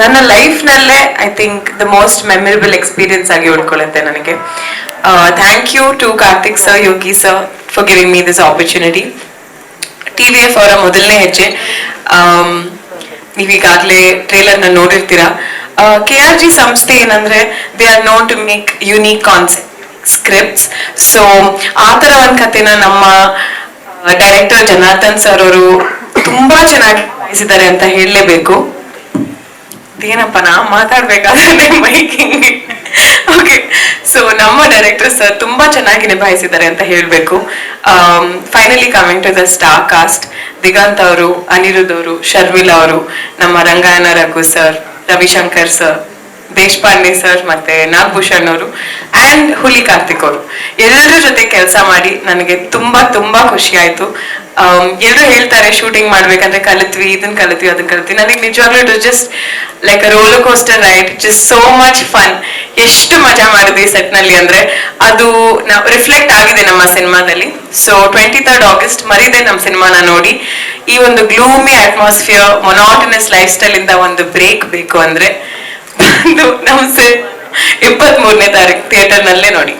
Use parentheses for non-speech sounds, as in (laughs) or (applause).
ನನ್ನ ಲೈಫ್ನಲ್ಲೇ I think the most memorable experience ಆಗಿ ಉಳ್ಕೊಳ್ಳುತ್ತೆ ನನಗೆ. Thank you to Karthik sir Yogi sir for giving me this opportunity T V F ಅವರ ಮೊದಲನೇ ಹೆಜ್ಜೆ. ನೀವೀಗಾಗಲೇ ಟ್ರೇಲರ್ನ ನೋಡಿರ್ತೀರಾ. ಕೆ ಆರ್ ಜಿ ಸಂಸ್ಥೆ ಏನಂದ್ರೆ they are not to make unique concept scripts so ಆ ಥರ ಒಂದು ಕಥೆನ ನಮ್ಮ ಡೈರೆಕ್ಟರ್ ಜನಾರ್ದನ್ ಸರ್ ಅವರು ತುಂಬಾ ಚೆನ್ನಾಗಿ ಅಂತ ಹೇಳಲೇಬೇಕು. ಏನಪ್ಪ, ನಾ ಮಾತಾಡ್ಬೇಕಾದ್ರೆ ಮೈಕಿಂಗ್. ಓಕೆ ಸೊ ನಮ್ಮ ಡೈರೆಕ್ಟರ್ ಸರ್ ತುಂಬಾ ಚೆನ್ನಾಗಿ ನಿಭಾಯಿಸಿದ್ದಾರೆ ಅಂತ ಹೇಳಬೇಕು. Finally coming to the star cast Diganth ಅವರು ಅನಿರುದ್ ಅವರು ಶರ್ಮಿಲಾ ಅವರು, ನಮ್ಮ Rangayana Raghu sir Ravishankar sir Deshpande sir ಮತ್ತೆ ನಾಗಭೂಷಣ್ ಅವರು ಅಂಡ್ ಹುಲಿ ಕಾರ್ತಿಕ್ ಅವರು. ಎಲ್ಲರ ಜೊತೆ ಕೆಲಸ ಮಾಡಿ ನನಗೆ ತುಂಬಾ ತುಂಬಾ ಖುಷಿ ಆಯ್ತು. ಎಲ್ಲರೂ ಹೇಳ್ತಾರೆ ಶೂಟಿಂಗ್ ಮಾಡ್ಬೇಕಂದ್ರೆ ಕಲಿತ್ವಿ ಇದನ್ನ ಕಲಿತ್ವಿ ಅದನ್ನ ಕಲಿತ್ವಿ. ನನಗೆ ನಿಜವಾಗ್ಲೂ it just like roller coaster ride just so much fun ಎಷ್ಟು ಮಜಾ ಮಾಡಿದ್ವಿ ಸೆಟ್ನಲ್ಲಿ ಅಂದ್ರೆ ಅದು ನಾವು ರಿಫ್ಲೆಕ್ಟ್ ಆಗಿದೆ ನಮ್ಮ ಸಿನಿಮಾದಲ್ಲಿ. ಸೊ ಟ್ವೆಂಟಿ ತರ್ಡ್ ಆಗಸ್ಟ್ ಮರಿದೆ ನಮ್ಮ ಸಿನಿಮಾನ ನೋಡಿ. ಈ ಒಂದು gloomy atmosphere monotonous life style ಇಂದ ಒಂದು ಬ್ರೇಕ್ ಬೇಕು ಅಂದ್ರೆ (laughs) ನಮ್ಮ ಇಪ್ಪತ್ತ್ ಮೂರನೇ ತಾರೀಕು ಥಿಯೇಟರ್ ನಲ್ಲೇ ನೋಡಿ.